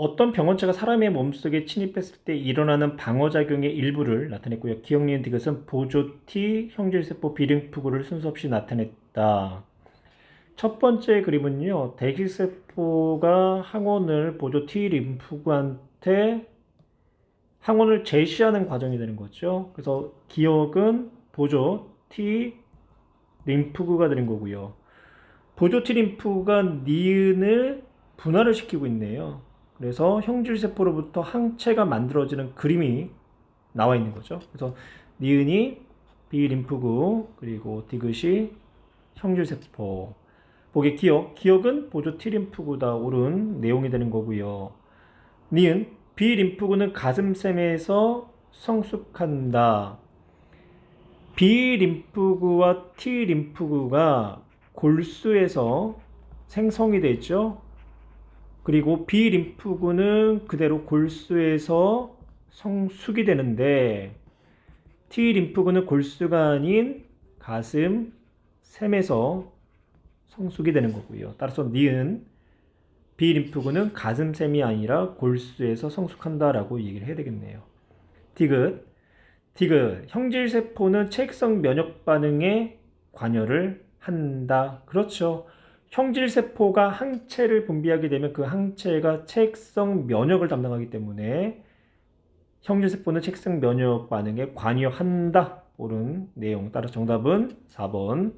어떤 병원체가 사람의 몸속에 침입했을 때 일어나는 방어작용의 일부를 나타냈고요. 기억 니은 디귿은 보조 T 형질세포 비링프구를 순서 없이 나타냈다. 첫 번째 그림은요. 대기세포가 항원을 보조 T 림프구한테 항원을 제시하는 과정이 되는 거죠. 그래서 기억은 보조 T 림프구가 되는 거고요. 보조 T 림프구가 니은을 분할을 시키고 있네요. 그래서 형질세포로부터 항체가 만들어지는 그림이 나와 있는 거죠. 그래서 니은이 비림프구 그리고 디귿이 형질세포 보기 기억 기억은 보조 T림프구다 옳은 내용이 되는 거고요. 니은 비림프구는 가슴샘에서 성숙한다. 비림프구와 T림프구가 골수에서 생성이 되죠. 그리고 비림프구는 그대로 골수에서 성숙이 되는데 T림프구는 골수가 아닌 가슴 샘에서 성숙이 되는 거고요. 따라서 니은 비림프구는 가슴샘이 아니라 골수에서 성숙한다라고 얘기를 해야 되겠네요. 디귿 디귿 형질 세포는 체액성 면역 반응에 관여를 한다. 그렇죠. 형질세포가 항체를 분비하게 되면 그 항체가 체액성 면역을 담당하기 때문에 형질세포는 체액성 면역 반응에 관여한다. 옳은 내용. 따라 정답은 4번